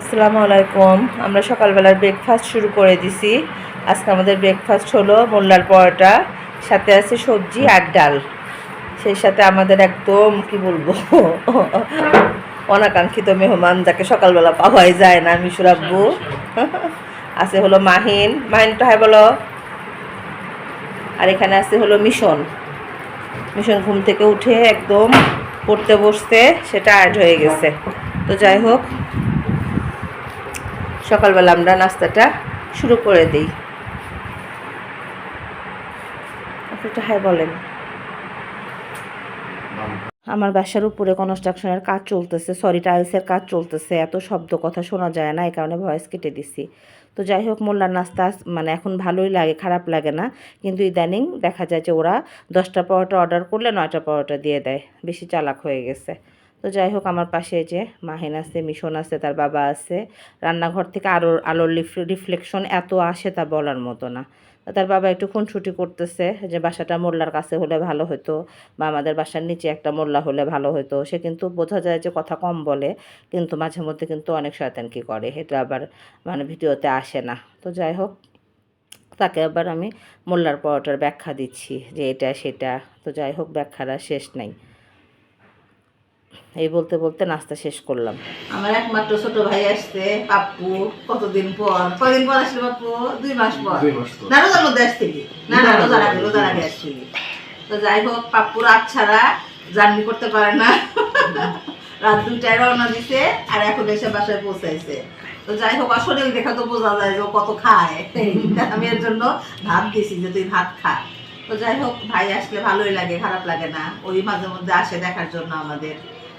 আসসালামু আলাইকুম। আমরা সকালবেলার ব্রেকফাস্ট শুরু করে দিছি। আজকে আমাদের ব্রেকফাস্ট হলো মোল্লার পরোটা, সাথে আছে সবজি আর ডাল। সেই সাথে আমাদের একদম, কি বলব, অনাকাঙ্ক্ষিত মেহমান যাকে সকালবেলা পাওয়াই যায় না, মিশুর আব্বু। আছে হলো মাহিন। মাহিনটা হয় বলো। আর এখানে আছে হলো মিশন। মিশন ঘুম থেকে উঠে একদম পড়তে বসতে, সেটা অ্যাড হয়ে গেছে। তো যাই হোক সকালবেলা আমরা নাস্তাটা শুরু করে দিই। একটু হাই বলেন। আমার বাসার উপরে কনস্ট্রাকশনের কাজ চলতেছে সরি টাইলসের কাজ চলতেছে, এত শব্দ কথা শোনা যায় না, এই কারণে ভয়েস কেটে দিছি। তো যাই হোক, মোল্লার নাস্তা মানে এখন ভালোই লাগে, খারাপ লাগে না, কিন্তু ইদানিং দেখা যায় যে ওরা দশটা পরোটা অর্ডার করলে নয়টা পরোটা দিয়ে দেয়, বেশি চালাক হয়ে গেছে। তো যাই হোক, আমার পাশে যে মাহিন আছে, মিশন আছে, তার বাবা আছে। রান্নাঘর থেকে আরও আলোর রিফ্লেকশন এত আসে তা বলার মতো না। তার বাবা একটু খুনসুটি করতেছে যে বাসাটা মোল্লার কাছে হলে ভালো হতো বা আমাদের বাসার নিচে একটা মোল্লা হলে ভালো হতো। সে কিন্তু বোঝা যায় যে কথা কম বলে, কিন্তু মাঝে মধ্যে কিন্তু অনেক শয়তান কি করে। এটা আবার মানে ভিডিওতে আসে না। তো যাই হোক, তাকে আবার আমি মোল্লার পরোটার ব্যাখ্যা দিচ্ছি যে এটা সেটা। তো যাই হোক ব্যাখ্যার আর শেষ নাই। এই বলতে বলতে নাস্তা শেষ করলাম। আমার একমাত্র ছোট ভাই আসছে পাপ্পু কতদিন পর? কয়দিন পর আসলে পাপ্পু? দুই মাস পর। দুই মাস পর। না রোজার মধ্যে আসছিলি? না না রোজার আগে রোজার আগে আসছিলি। তো যাই হোক পাপ্পু রাত ছাড়া জার্নি করতে পারে না। রাত দুইটায় রওনা দিছে আর এখন এসে বাসায় পৌঁছাইছে। তো যাই হোক আসলে দেখা তো বোঝা যায় যে কত খায়। আমি এর জন্য ভাত দিছি যে তুই ভাত খা। তো যাই হোক ভাই আসলে ভালোই লাগে খারাপ লাগে না। ওই মাঝে মধ্যে আসে দেখার জন্য আমাদের।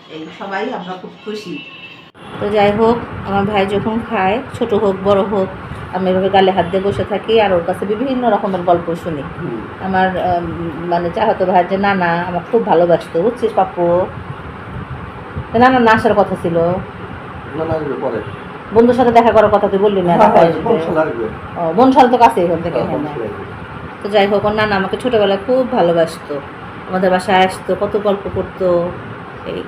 এই সবাই আমরা খুব খুশি। তো যাই হোক আমার ভাই যখন খায় ছোট হোক বড় হোক আমি এভাবে গালে হাত দিয়ে বসে থাকি আর ওর কাছে বিভিন্ন রকমের গল্প শুনি। আমার মানে চাহতো ভাই যে না না আমার খুব ভালোবাসতো বুঝছিস পাপ্পু না না আসার কথা ছিল। বন্ধুর সাথে দেখা করার কথা তুই বললি না হ্যাঁ। ও, বনশাল তো কাছে এখান থেকে হ্যাঁ। তো যাই হোক ওর নানা আমাকে ছোটোবেলায় খুব ভালোবাসতো। আমাদের বাসায় আসতো কত গল্প করতো এই।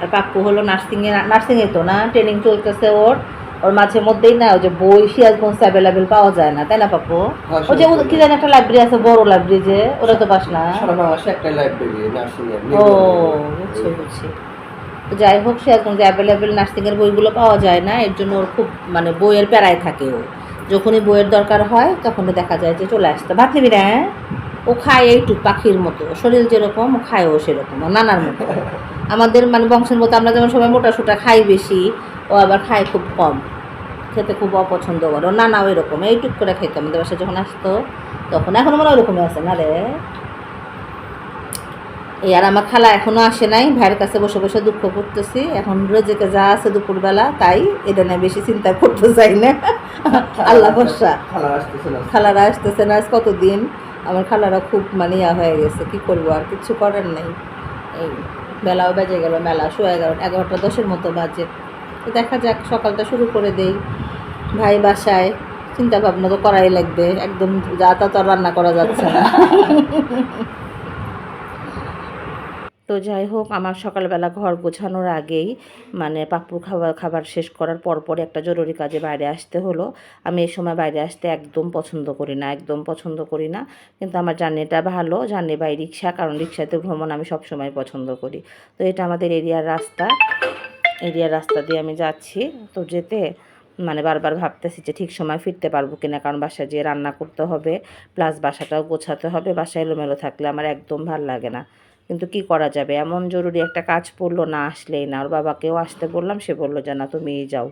আর পাপ্পু হলো নার্সিংয়ে নার্সিংয়ে তো না ট্রেনিং চলতেছে ওর। ওর মাঝে মধ্যেই না ওই যে বই সিরাজগঞ্জ অ্যাভেলেবেল পাওয়া যায় না তাই না পাপ্পু হ্যাঁ, ওই যে কি জানি একটা লাইব্রেরি আছে বড় লাইব্রেরি যে ওরা তো পাস না। একটা লাইব্রেরি ও বুঝছি বুঝছি। যাই হোক সিরাজগঞ্জে অ্যাভেলেবেল নার্সিংয়ের বইগুলো পাওয়া যায় না এর জন্য ওর খুব মানে বইয়ের প্যারায় থাকে ও। যখনই বইয়ের দরকার হয় তখনই দেখা যায় যে চলে আসতে। ভাত নিবি না হ্যাঁ? ও খায় একটু পাখির মতো শরীর যেরকম ও খায় ও সেরকম নানার মতো। আমাদের মানে বংশের মতো আমরা যেমন সবাই মোটা সোটা খাই বেশি ও আবার খায় খুব কম। খেতে খুব অপছন্দ করে। ও নানাও এরকম। এইটুক করে খেতো আমাদের বাসায় যখন আসতো তখন এখনও মনে ওরকমই আছে। না রে? এই আর আমার খালা এখনও আসে নাই। ভাইয়ের কাছে বসে বসে দুঃখ করতেছি। এখন রেজেকে যা আছে দুপুরবেলা তাই এটা নিয়ে বেশি চিন্তা করতে চাই না। আল্লাহ না। খালারা আসতেছে না। আজ কতদিন? আমার খালারা খুব মানে ইয়া হয়ে গেছে। কি করব? আর কিছু করার নেই। এই বেলাও বেজে গেল, মেলা শোয়া গেল এগারোটা দশের মতো বাজে। তো দেখা যাক, সকালটা শুরু করে দেই। ভাই বাসায় চিন্তা ভাবনা তো করাই লাগবে, একদম যা তা তো রান্না করা যাচ্ছে না। তো যাই হোক, আমার সকালবেলা ঘর গোছানোর আগেই মানে পাপ্পুর খাবার খাবার শেষ করার পরপরই একটা জরুরি কাজে বাইরে আসতে হলো। আমি এই সময় বাইরে আসতে একদম পছন্দ করি না, একদম পছন্দ করি না। কিন্তু আমার জার্নিটা ভালো, জার্নি বাই রিক্সা, কারণ রিক্সাতে ভ্রমণ আমি সব সময় পছন্দ করি। তো এটা আমাদের এরিয়ার রাস্তা। এরিয়ার রাস্তা দিয়ে আমি যাচ্ছি। তো যেতে মানে বারবার ভাবতেছি যে ঠিক সময় ফিরতে পারব কিনা, কারণ বাসায় যেয়ে রান্না করতে হবে প্লাস বাসাটাও গোছাতে হবে, বাসায় এলোমেলো থাকলে আমার একদম ভালো লাগে না। কিন্তু কি করা যাবে? এমন জরুরি একটা কাজ পড়ল না, আসলেই না। ওর বাবাকেও আসতে বললাম, সে বলল যে, না, তুমিই যাও।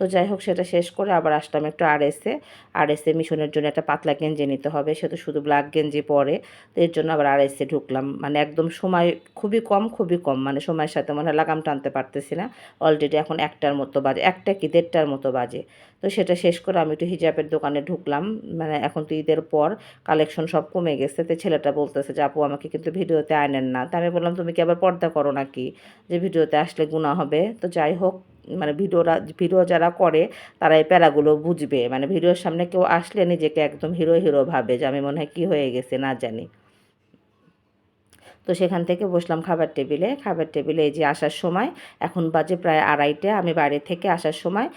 তো যাই হোক, সেটা শেষ করে আবার আসলাম একটু আর এসে আর এসে মিশনের জন্য একটা পাতলা গেঞ্জি নিতে হবে সে তো শুধু ব্ল্যাক গেঞ্জি পরে। তো এর জন্য আবার আর এসে ঢুকলাম। মানে একদম সময় খুবই কম খুবই কম। মানে সময়ের সাথে মনে হয় লাগাম টানতে পারতেছি না। অলরেডি এখন একটার মতো বাজে, একটা কি দেড়টার মতো বাজে। তো সেটা শেষ করে আমি একটু হিজাবের দোকানে ঢুকলাম। মানে এখন তো ঈদের পর কালেকশন সব কমে গেছে। তো ছেলেটা বলতেছে যে, আপু, আমাকে কিন্তু ভিডিওতে আনেন না। তা আমি বললাম, তুমি কি আবার পর্দা করো নাকি? যে, ভিডিওতে আসলে গুণা হবে। তো যাই হোক মানে ভিডিওরা, ভিডিও যারা করে, তারা এই প্যারাগুলো বুঝবে। মানে ভিডিওর সামনে কেউ আসলে নিজেকে একদম হিরো হিরো ভাবে যে আমি মনে হয় কী হয়ে গেছে না জানি। তো সেখান থেকে বসলাম খাবার টেবিলে। খাবার টেবিলে এই যে আসার সময়, এখন বাজে প্রায় আড়াইটে, আমি বাইরে থেকে আসার সময়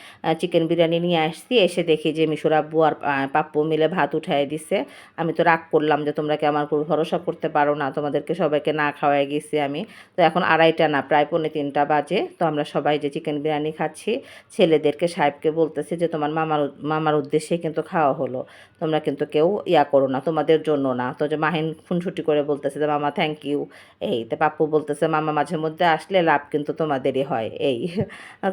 চিকেন বিরিয়ানি নিয়ে আসছি। এসে দেখি যে মিশুর আব্বু আর পাপ্পু মিলে ভাত উঠাই দিছে। আমি তো রাগ করলাম যে তোমরা কি আমার উপর ভরসা করতে পারো না? তোমাদেরকে সবাইকে না খাওয়াই গেছি আমি। তো এখন আড়াইটা না, প্রায় পৌনে তিনটা বাজে। তো আমরা সবাই যে চিকেন বিরিয়ানি খাচ্ছি, ছেলেদেরকে সাহেবকে বলতেছে যে তোমার মামার মামার উদ্দেশ্যে কিন্তু খাওয়া হলো। তোমরা কিন্তু কেউ ইয়া করো না, তোমাদের জন্য না। তো যে মাহিন খুনসুটি করে বলতেছে যে, মামা থ্যাংক ইউ এই তো পাপ্পু বলতেছে, মামা মাঝে মধ্যে আসলে লাভ কিন্তু তোমাদেরই হয়। এই।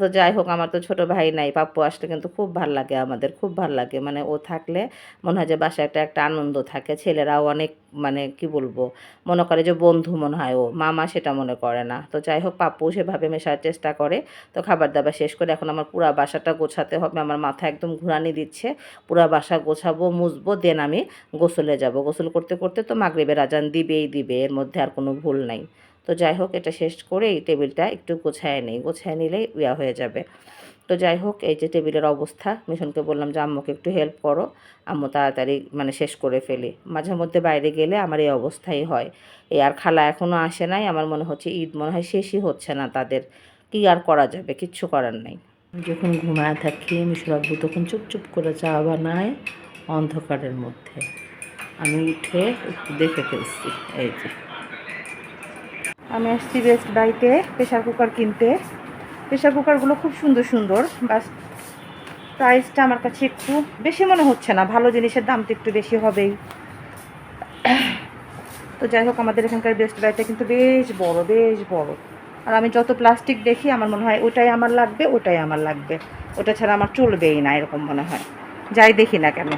তো যাই হোক, আমার তো ছোট ভাই নাই, পাপ্পু আসলে কিন্তু খুব ভালো লাগে আমাদের, খুব ভালো লাগে। মানে ও থাকলে মনে হয় যে বাসায় একটা একটা আনন্দ থাকে, ছেলেরাও অনেক মানে কি বলব, মনে করে যে বন্ধু মনে হয় ও, মামা সেটা মনে করে না। তো যাই হোক, পাপ্পু সেভাবে মেশার চেষ্টা করে। তো খাবার দাবার শেষ করে এখন আমার পুরা বাসাটা গোছাতে হবে, আমার মাথা একদম ঘুরানি দিচ্ছে। পুরা বাসা গোছাবো, মুছবো, দেন আমি গোসলে যাব। গোসল করতে করতে তো মাগরিবের আজান দিবেই দিবে, এর মধ্যে আর কোনো ভুল নাই। তো যাই হোক, এটা শেষ করে এই টেবিলটা একটু গোছায় নেই। গোছায় নিলেই ইয়া হয়ে যাবে। তো যাই হোক, এই যে টেবিলের অবস্থা মিশনকে বললাম যে, আম্মুকে একটু হেল্প করো। আম্মু তাড়াতাড়ি মানে শেষ করে ফেলি। মাঝে মধ্যে বাইরে গেলে আমার এই অবস্থাই হয়। এই আর খালা এখনও আসে নাই। আমার মনে হচ্ছে ঈদ মনে হয় শেষই হচ্ছে না তাদের। কি আর করা যাবে? কিচ্ছু করার নাই। যখন ঘুমায় থাকি মিশর আব্বু তখন চুপচুপ চুপ করে চা বানায় অন্ধকারের মধ্যে। আমি উঠে একটু দেখে ফেলছি, এই যে। আমি আসছি বেস্ট বাইতে প্রেশার কুকার কিনতে। প্রেশার কুকারগুলো খুব সুন্দর সুন্দর, বাস প্রাইসটা আমার কাছে একটু বেশি মনে হচ্ছে না, ভালো জিনিসের দাম তো একটু বেশি হবেই। তো যাই হোক, আমাদের এখানকার বেস্ট বাইটা কিন্তু বেশ বড় বেশ বড়। আর আমি যত প্লাস্টিক দেখি, আমার মনে হয় ওটাই আমার লাগবে, ওটাই আমার লাগবে। ওটা ছাড়া আমার চলবেই না, এরকম মনে হয়। যাই দেখি না কেন।